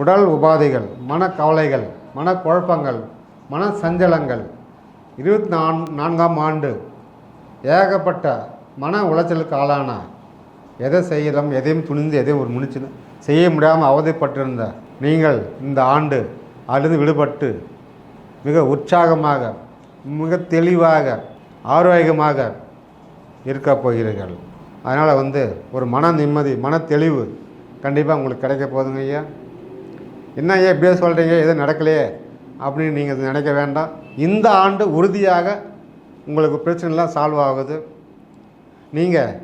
உடல் உபாதைகள் மனக்கவலைகள் மனக்குழப்பங்கள் மன சஞ்சலங்கள் இருபத்தி நான் நான்காம் ஆண்டு. ஏகப்பட்ட மன உளைச்சலுக்கு ஆளான எதை செய்யலாம் எதையும் துணிந்து எதையும் ஒரு முடிச்சு செய்ய முடியாமல் அவதிப்பட்டிருந்த நீங்கள் இந்த ஆண்டு அதிலிருந்து விடுபட்டு மிக உற்சாகமாக மிக தெளிவாக ஆரோக்கியமாக இருக்க போகிறீர்கள். அதனால் வந்து ஒரு மன நிம்மதி மன தெளிவு கண்டிப்பாக உங்களுக்கு கிடைக்க போதுங்க ஐயா. என்ன ஏன் இப்படியே சொல்கிறீங்க எதுவும் நடக்கலையே? அப்படின்னு நீங்கள் நினைக்க வேண்டாம். இந்த ஆண்டு உறுதியாக உங்களுக்கு பிரச்சனைலாம் சால்வ் ஆகுது. நீங்கள்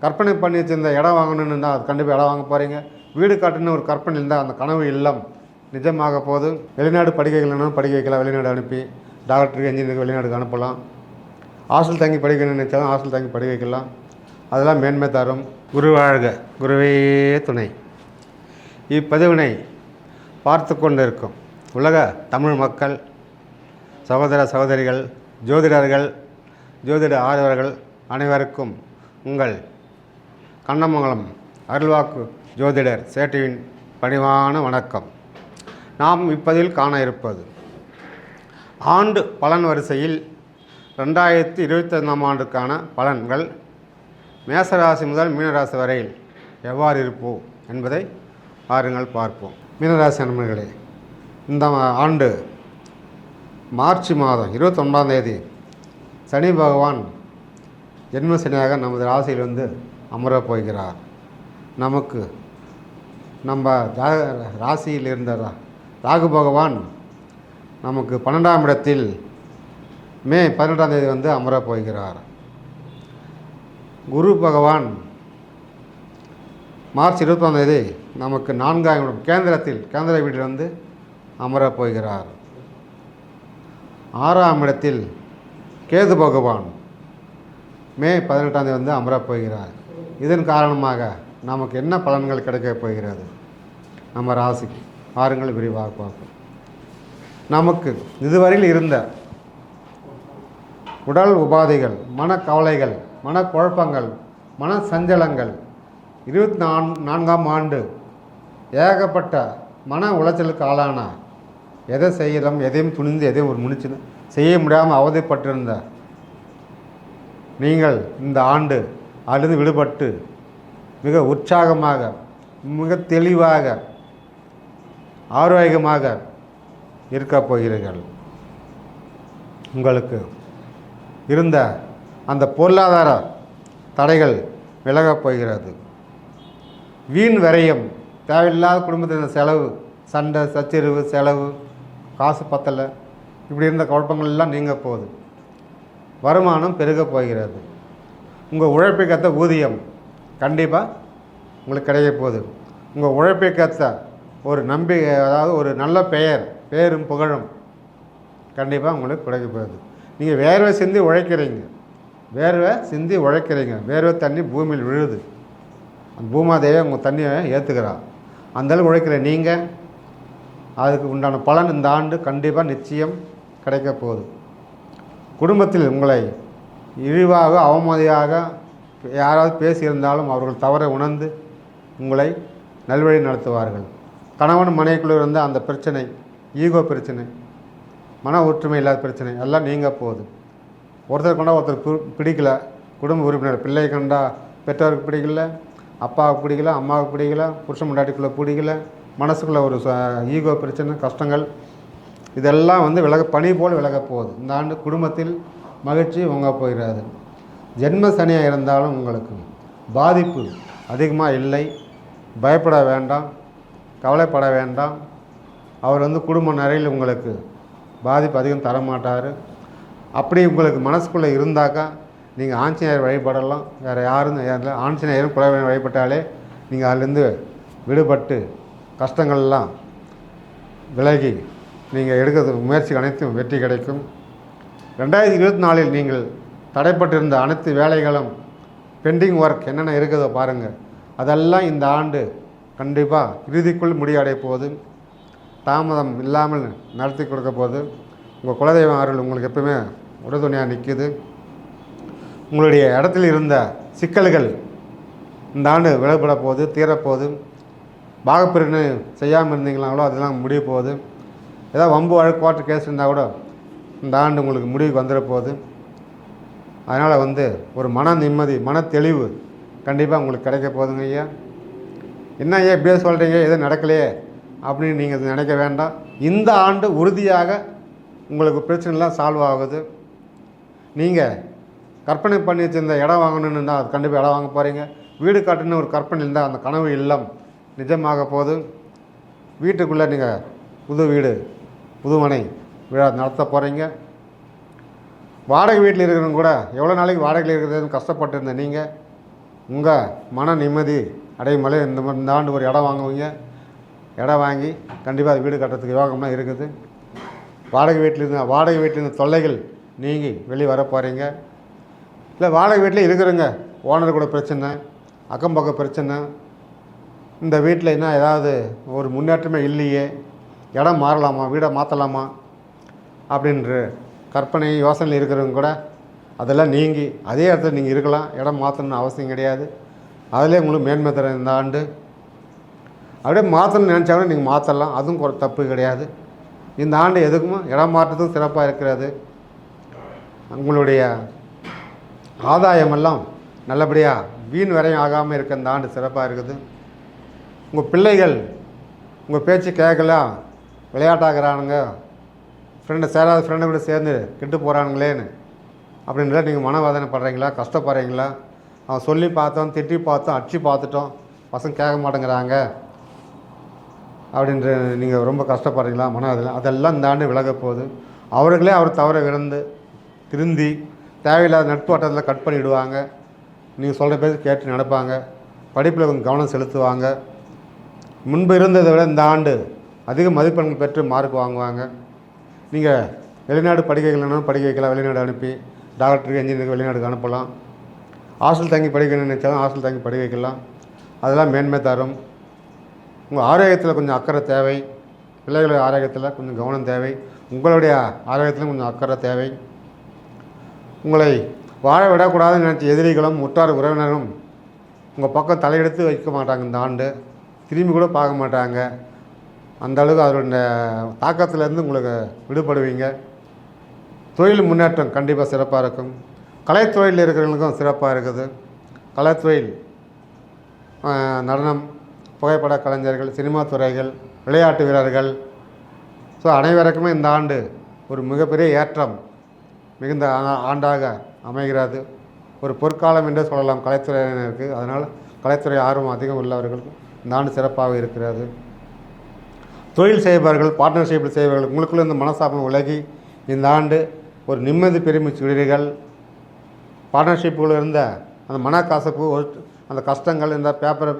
கற்பனை பண்ணி வச்சிருந்த இடம் வாங்கணும்னு அது கண்டிப்பாக இடம் வாங்க போகிறீங்க வீடு கட்டணும்னு ஒரு கற்பனை இருந்தால் அந்த கனவு இல்லம் நிஜமாக போது வெளிநாடு படிக்க வைக்கலனாலும் படிக்க வைக்கலாம். வெளிநாடு அனுப்பி டாக்டருக்கு இன்ஜினியருக்கு வெளிநாடுக்கு அனுப்பலாம். ஹாஸ்டல் தங்கி படிக்கணும்னு நினச்சாலும் ஹாஸ்டல் தங்கி படிக்க வைக்கலாம். அதெல்லாம் மேன்மை தரும். குரு வாழ்க. குருவே துணை. இப்பதிவினை பார்த்து கொண்டு இருக்கும் உலக தமிழ் மக்கள் சகோதர சகோதரிகள் ஜோதிடர்கள் ஜோதிட ஆர்வர்கள் அனைவருக்கும் உங்கள் கண்ணமங்கலம் அருள்வாக்கு ஜோதிடர் சேட்டுவின் பணிவான வணக்கம். நாம் இப்பதில் காண இருப்பது ஆண்டு பலன் வரிசையில் ரெண்டாயிரத்தி இருபத்தைந்தாம் ஆண்டுக்கான பலன்கள் மேசராசி முதல் மீனராசி வரையில் எவ்வாறு இருப்போம் என்பதை பாருங்கள் பார்ப்போம். மீனராசி நண்பர்களே இந்த ஆண்டு மார்ச் மாதம் இருபத்தொன்பதாம் தேதி சனி பகவான் ஜென்ம சனியாக நமது ராசியில் வந்து அமரப் போகிறார். நமக்கு நம்ம ராசியில் இருந்த ரா- ராகு பகவான் நமக்கு பன்னெண்டாம் இடத்தில் மே பதினெட்டாம் தேதி வந்து அமரப் போகிறார். குரு பகவான் மார்ச் இருபத்தாம் தேதி நமக்கு நான்காம் இடம் கேந்திரத்தில் கேந்திர வீட்டில் வந்து அமரப் போகிறார். ஆறாம் இடத்தில் கேது பகவான் மே பதினெட்டாம் தேதி வந்து அமரப் போகிறார். இதன் காரணமாக நமக்கு என்ன பலன்கள் கிடைக்கப் போகிறது? நம்ம ராசிக்கு பாருங்கள் விரிவாக பார்ப்போம். நமக்கு இதுவரையில் இருந்த உடல் உபாதைகள் மனக்கவலைகள் மனக்குழப்பங்கள் மன சஞ்சலங்கள் இருபத்தி நான் நான்காம் ஆண்டு ஏகப்பட்ட மன உளைச்சலுக்கு ஆளான எதை செய்யலாம் எதையும் துணிந்து எதையும் ஒரு முடிச்சு செய்ய முடியாமல் அவதிப்பட்டிருந்த நீங்கள் இந்த ஆண்டு அதிலிருந்து விடுபட்டு மிக உற்சாகமாக மிக தெளிவாக ஆரோக்கியமாக இருக்கப் போகிறீர்கள். உங்களுக்கு இருந்த அந்த பொருளாதார தடைகள் விலகப் போகிறது. வீண் விரயம் தேவையில்லாத குடும்பத்தின் செலவு சண்டை சச்சரிவு செலவு காசு பத்தலை. இப்படி இருந்த குழப்பங்கள் எல்லாம் நீங்க போகுது. வருமானம் பெருகப் போகிறது. உங்கள் உழைப்புக்கேற்ற ஊதியம் கண்டிப்பாக உங்களுக்கு கிடைக்க போகுது. உங்கள் உழைப்புக்கேற்ற ஒரு நம்பிக்கை அதாவது ஒரு நல்ல பெயர் பேரும் புகழும் கண்டிப்பாக உங்களுக்கு கிடைக்க போகுது. நீங்கள் வேர்வை சிந்தி உழைக்கிறீங்க. வேர்வை சிந்தி உழைக்கிறீங்க. வேர்வை தண்ணி பூமியில் விழுது. அந்த பூமாதேவி உங்கள் தண்ணியை ஏற்றுக்கிறான் அந்தளவு உழைக்கிற நீங்கள் அதுக்கு உண்டான பலன் இந்த ஆண்டு கண்டிப்பாக நிச்சயம் கிடைக்க போகுது. குடும்பத்தில் உங்களை இழிவாக அவமதியாக யாராவது பேசியிருந்தாலும் அவர்கள் தவறை உணர்ந்து உங்களை நல்வழி நடத்துவார்கள். கணவன் மனைவிக்குள்ளே இருந்த அந்த பிரச்சனை ஈகோ பிரச்சனை மன ஒற்றுமை இல்லாத பிரச்சனை எல்லாம் நீங்கள் போகுது. ஒருத்தர் கொண்டா ஒருத்தர் பி- பிடிக்கல. குடும்ப உறுப்பினர் பிள்ளை கண்டா பெற்றோருக்கு பிடிக்கல. அப்பாவுக்கு பிடிக்கல அம்மாவுக்கு பிடிக்கல புருஷன் முண்டாட்டிக்குள்ளே பிடிக்கல மனசுக்குள்ளே ஒரு ஈகோ பிரச்சனை கஷ்டங்கள். இதெல்லாம் வந்து விலக பனி போல் விலக போகுது. இந்த ஆண்டு குடும்பத்தில் மகிழ்ச்சி உங்க போயிடாது ஜென்ம சனியாக இருந்தாலும் உங்களுக்கு பாதிப்பு அதிகமாக இல்லை. பயப்பட வேண்டாம் கவலைப்பட வேண்டாம். அவர் வந்து குடும்ப நிறையில் உங்களுக்கு பாதிப்பு அதிகம் தர மாட்டார் அப்படி உங்களுக்கு மனசுக்குள்ளே இருந்தாக்கா நீங்கள் ஆஞ்சநேயர் வழிபடலாம். வேறு யாரும் ஆஞ்சநேயரும் குலதெய்வம் வழிபட்டாலே நீங்கள் அதிலேருந்து விடுபட்டு கஷ்டங்கள்லாம் விலகி நீங்கள் எடுக்கிறது முயற்சி அனைத்தும் வெற்றி கிடைக்கும். ரெண்டாயிரத்தி இருபத்தி நாலில் நீங்கள் தடைப்பட்டிருந்த அனைத்து வேலைகளும் பெண்டிங் ஒர்க் என்னென்ன இருக்குதோ பாருங்கள் அதெல்லாம் இந்த ஆண்டு கண்டிப்பாக இறுதிக்குள் முடிவடைய போகுது. தாமதம் இல்லாமல் நடத்தி கொடுக்க போது உங்கள் குலதெய்வம் அருள் உங்களுக்கு எப்பவுமே உறுதுணையாக நிற்கிது உங்களுடைய இடத்தில் இருந்த சிக்கல்கள் இந்த ஆண்டு விலகப்பட போகுது தீரப்போகுது. பாகப்பிரிவினை செய்யாமல் இருந்தீங்களாங்களோ அதெல்லாம் முடிய போகுது. ஏதாவது வம்பு வழக்கு கோர்ட்டு கேஸ் இருந்தால் கூட இந்த ஆண்டு உங்களுக்கு முடிவுக்கு வந்துட போகுது. அதனால் வந்து ஒரு மன நிம்மதி மன தெளிவு கண்டிப்பாக உங்களுக்கு கிடைக்க போதுங்க ஐயா. என்ன ஐயா இப்படியே சொல்கிறீங்க எதுவும் நடக்கலையே அப்படின்னு நீங்கள் நினைக்க வேண்டாம். இந்த ஆண்டு உறுதியாக உங்களுக்கு பிரச்சனைலாம் சால்வ் ஆகுது. நீங்கள் கற்பனை பண்ணி வச்சிருந்த இடம் வாங்கணுன்னா அது கண்டிப்பாக இடம் வாங்க போகிறீங்க வீடு கட்டணும்னு ஒரு கற்பனை இருந்தால் அந்த கனவு இல்லம் நிஜமாக போது வீட்டுக்குள்ளே நீங்கள் புது வீடு புதுமனை விழா நடத்த போகிறீங்க வாடகை வீட்டில் இருக்கிறவங்க கூட எவ்வளோ நாளைக்கு வாடகையில் இருக்கிறதுன்னு கஷ்டப்பட்டு இருந்த நீங்கள் உங்கள் மன நிம்மதி அடையும் மலை இந்த இந்த ஆண்டு ஒரு இடம் வாங்குவீங்க. இடம் வாங்கி கண்டிப்பாக அது வீடு கட்டுறதுக்கு யோகம்லாம் இருக்குது. வாடகை வீட்டில் இருந்த வாடகை வீட்டில் இருந்த தொல்லைகள் நீங்கி வெளியே வர போகிறீங்க இல்லை வாடகை வீட்டில் இருக்கிறவங்க ஓனர் கூட பிரச்சனை அக்கம் பக்கம் பிரச்சனை. இந்த வீட்டில் என்ன ஏதாவது ஒரு முன்னேற்றமே இல்லையே. இடம் மாறலாமா வீடை மாற்றலாமா அப்படின்ற கற்பனை யோசனையில் இருக்கிறவங்க கூட அதெல்லாம் நீங்கி அதே இடத்துல நீங்கள் இருக்கலாம். இடம் மாற்றணும்னு அவசியம் கிடையாது. அதிலே உங்களுக்கு மேன்மை தர இந்த ஆண்டு. அப்படியே மாற்றணும்னு நினச்சாலும் நீங்கள் மாற்றலாம் அதுவும் ஒரு தப்பு கிடையாது. இந்த ஆண்டு எதுக்கும் இடம் மாற்றத்தும் சிறப்பாக இருக்கிறது. உங்களுடைய ஆதாயமெல்லாம் நல்லபடியாக வீண் வரையும் ஆகாமல் இருக்க இந்த ஆண்டு சிறப்பாக இருக்குது. உங்கள் பிள்ளைகள் உங்கள் பேச்சு கேட்கலாம் விளையாட்டாகிறானுங்க ஃப்ரெண்டு சேராத ஃப்ரெண்டு கூட சேர்ந்து கெட்டு போகிறானுங்களேன்னு அப்படின்றத நீங்கள் மனவாதனை படுறீங்களா கஷ்டப்படுறீங்களா? அவன் சொல்லி பார்த்தோம் திட்டி பார்த்தோம் அடிச்சு பார்த்துட்டோம். பசங்க கேட்க மாட்டேங்கிறாங்க. அப்படின்ற நீங்கள் ரொம்ப கஷ்டப்படுறீங்களா? மனவேதனை. அதெல்லாம் இந்த ஆண்டு விலக போகுது. அவர்களே அவர் தவற விழுந்து திருந்தி தேவையில்லாத நட்பு வட்டத்தில் கட் பண்ணிவிடுவாங்க நீங்கள் சொல்கிற பேர் கேட்டு நடப்பாங்க. படிப்பில் கொஞ்சம் கவனம் செலுத்துவாங்க. முன்பு இருந்ததை விட இந்த ஆண்டு அதிக மதிப்பெண்கள் பெற்று மார்க் வாங்குவாங்க. நீங்கள் வெளிநாடு படிக்க வைக்கலனாலும் படிக்க வைக்கலாம். வெளிநாடு அனுப்பி டாக்டருக்கு இன்ஜினியருக்கு வெளிநாடுக்கு அனுப்பலாம். ஹாஸ்டல் தங்கி படிக்கணும்னு நினச்சாலும் ஹாஸ்டல் தங்கி படிக்க வைக்கலாம். அதெல்லாம் மேன்மை தரும். உங்கள் ஆரோக்கியத்தில் கொஞ்சம் அக்கறை தேவை. பிள்ளைகளுடைய ஆரோக்கியத்தில் கொஞ்சம் கவனம் தேவை. உங்களுடைய ஆரோக்கியத்திலும் கொஞ்சம் அக்கறை தேவை. உங்களை வாழ விடக்கூடாதுன்னு நினச்ச எதிரிகளும் முற்றார் உறவினரும் உங்கள் பக்கம் தலையெடுத்து வைக்க மாட்டாங்க. இந்த ஆண்டு திரும்பி கூட பார்க்க மாட்டாங்க. அந்த அளவுக்கு அதனுடைய தாக்கத்திலேருந்து உங்களுக்கு விடுபடுவீங்க. தொழில் முன்னேற்றம் கண்டிப்பாக சிறப்பாக இருக்கும். கலைத்துறையில் இருக்கிறவங்களுக்கும் சிறப்பாக இருக்குது. கலைத்துறையில் நடனம் புகைப்பட கலைஞர்கள் சினிமா துறைகள் விளையாட்டு வீரர்கள். ஸோ அனைவருக்குமே இந்த ஆண்டு ஒரு மிகப்பெரிய ஏற்றம். மிகுந்த ஆண்டாக அமைகிறது. ஒரு பொற்காலம் என்றே சொல்லலாம் கலைத்துறையினருக்கு. அதனால் கலைத்துறை ஆர்வம் அதிகம் உள்ளவர்கள் இந்த ஆண்டு சிறப்பாக இருக்கிறது. தொழில் செய்பவர்கள் பார்ட்னர்ஷிப்பில் செய்பவர்கள் உங்களுக்குள்ள இந்த மனசாபம் விலகி இந்த ஆண்டு ஒரு நிம்மதி பெருமிச்சு விடுவீர்கள் பார்ட்னர்ஷிப்புகள் இருந்த அந்த மனக்கசப்பு அந்த கஷ்டங்கள் இந்த பேப்பர்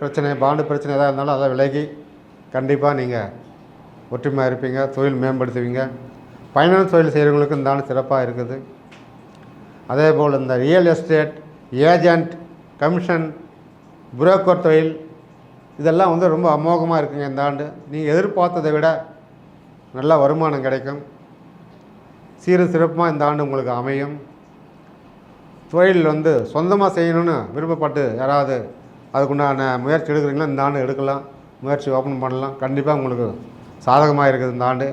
பிரச்சனை பாண்டு பிரச்சனை எதாக இருந்தாலும் அதை விலகி கண்டிப்பாக நீங்கள் ஒற்றுமையாக இருப்பீங்க தொழில் மேம்படுத்துவீங்க. ஃபைனான்ஸ் தொழில் செய்கிறவங்களுக்கு இந்த ஆண்டு சிறப்பாக இருக்குது. அதே போல் இந்த real estate agent commission broker தொழில் இதெல்லாம் வந்து ரொம்ப அமோகமாக இருக்குங்க இந்த ஆண்டு. நீங்கள் எதிர்பார்த்ததை விட நல்ல வருமானம் கிடைக்கும். சீரும் சிறப்புமாக இந்த ஆண்டு உங்களுக்கு அமையும். தொழில் வந்து சொந்தமாக செய்யணும்னு விருப்பப்பட்டு யாராவது அதுக்குண்டான முயற்சி எடுக்கிறீங்களா? இந்த ஆண்டு எடுக்கலாம். முயற்சி ஓப்பன் பண்ணலாம். கண்டிப்பாக உங்களுக்கு சாதகமாக இருக்குது இந்த ஆண்டு.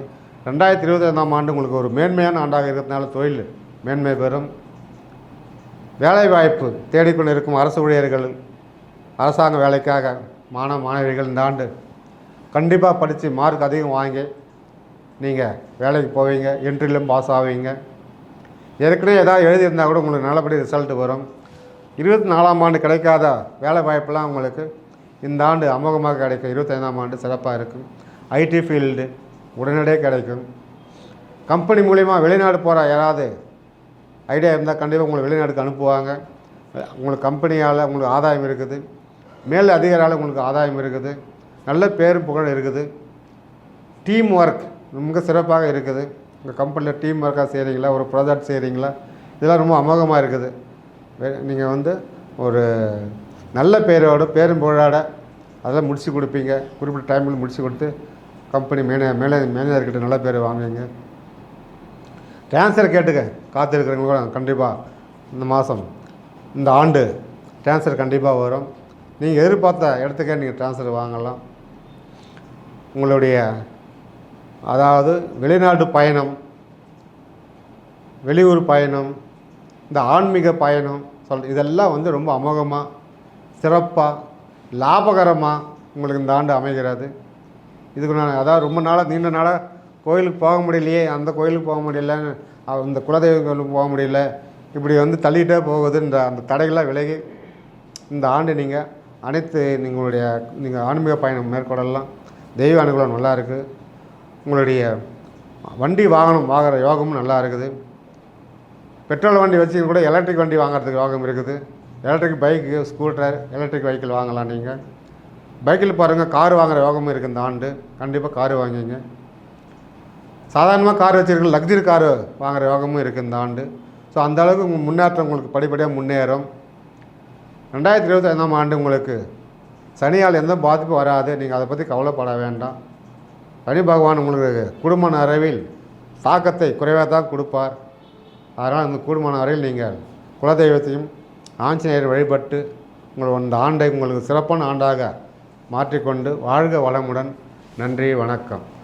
ரெண்டாயிரத்தி இருபத்தைந்தாம் ஆண்டு உங்களுக்கு ஒரு மேன்மையான ஆண்டாக இருக்கிறதுனால தொழில் மேன்மை பெறும். வேலைவாய்ப்பு தேடிக்கொண்டு இருக்கும் அரசு ஊழியர்கள் அரசாங்க வேலைக்காக மாணவ மாணவிகள் இந்த ஆண்டு கண்டிப்பாக படித்து மார்க் அதிகம் வாங்கி நீங்கள் வேலைக்கு போவீங்க என்ட்ரிலும் பாஸ் ஆவீங்க. ஏற்கனவே ஏதாவது எழுதியிருந்தால் கூட உங்களுக்கு நல்லபடி ரிசல்ட் வரும். இருபத்தி நாலாம் ஆண்டு கிடைக்காத வேலை வாய்ப்பெல்லாம் உங்களுக்கு இந்த ஆண்டு அமோகமாக கிடைக்கும். இருபத்தைந்தாம் ஆண்டு சிறப்பாக இருக்கும். ஐடி ஃபீல்டு உடனடியே கிடைக்கும். கம்பெனி மூலிமா வெளிநாடு போகிற யாராவது ஐடியா இருந்தால் கண்டிப்பாக உங்களை வெளிநாட்டுக்கு அனுப்புவாங்க. உங்களுக்கு கம்பெனியால் உங்களுக்கு ஆதாயம் இருக்குது. மேல் அதிகாரால் உங்களுக்கு ஆதாயம் இருக்குது. நல்ல பேரும் புகழ் இருக்குது. டீம் ஒர்க் ரொம்ப சிறப்பாக இருக்குது. உங்கள் கம்பெனியில் டீம் ஒர்க்காக செய்கிறீங்களா ஒரு ப்ராஜெக்ட் செய்கிறீங்களா இதெல்லாம் ரொம்ப அமோகமாக இருக்குது. நீங்கள் வந்து ஒரு நல்ல பேரோட பேரும் புகழோட அதெல்லாம் முடித்து கொடுப்பீங்க. குறிப்பிட்ட டைமில் முடித்து கொடுத்து கம்பெனி மேனே மேலே மேனேஜர்கிட்ட நல்ல பேர் வாங்குவீங்க. ட்ரான்ஸ்ஃபர் கேட்டுக்க. காத்திருக்கிறவங்க கூட கண்டிப்பாக இந்த மாதம் இந்த ஆண்டு ட்ரான்ஸ்ஃபர் கண்டிப்பாக வரும். நீங்கள் எதிர்பார்த்த இடத்துக்கே நீங்கள் ட்ரான்ஸ்ஃபர் வாங்கலாம். உங்களுடைய அதாவது வெளிநாட்டு பயணம் வெளியூர் பயணம் இந்த ஆன்மீக பயணம் சொல் இதெல்லாம் வந்து ரொம்ப அமோகமாக சிறப்பாக லாபகரமாக உங்களுக்கு இந்த ஆண்டு அமைகிறது. இதுக்கு நான் அதாவது ரொம்ப நாளாக நீண்ட நாளாக கோயிலுக்கு போக முடியலையே அந்த கோயிலுக்கு போக முடியல அந்த இந்த குலதெய்வ கோயிலுக்கு போக முடியல இப்படி வந்து தள்ளிகிட்டே போகுதுன்ற அந்த தடைகளாக விலகி இந்த ஆண்டு நீங்கள் அனைத்து நீங்களுடைய நீங்கள் ஆன்மீக பயணம் மேற்கொள்ளலாம். தெய்வ அனுகூலம் நல்லா இருக்குது உங்களுடைய வண்டி வாகனம் வாங்குற யோகமும் நல்லா இருக்குது. பெட்ரோல் வண்டி வச்சு கூட எலக்ட்ரிக் வண்டி வாங்குறதுக்கு யோகம் இருக்குது. Electric bike scooter electric vehicle வாங்கலாம் நீங்கள் பைக்கில் பாருங்கள் கார் வாங்குற யோகமும் இருக்குது இந்த ஆண்டு. கண்டிப்பாக கார் வாங்கிங்க சாதாரணமாக கார் வச்சுருக்க லக்ஸரி கார் வாங்குகிற யோகமும் இருக்குது இந்த ஆண்டு. ஸோ அந்த அளவுக்கு உங்கள் முன்னேற்றம் உங்களுக்கு படிப்படியாக முன்னேறும். ரெண்டாயிரத்தி இருபத்தி ஐந்தாம் ஆண்டு உங்களுக்கு சனியால் எந்த பாதிப்பும் வராது. நீங்கள் அதை பற்றி கவலைப்பட வேண்டாம். சனி பகவான் உங்களுக்கு குடும்ப நிறைவில் தாக்கத்தை குறைவாக தான் கொடுப்பார். அதனால் இந்த குடும்ப வரையில் நீங்கள் குலதெய்வத்தையும் ஆஞ்சநேயர் வழிபட்டு உங்கள் அந்த ஆண்டை உங்களுக்கு சிறப்பான ஆண்டாக மாற்றிக்கொண்டு வாழ்க வளமுடன். நன்றி வணக்கம்.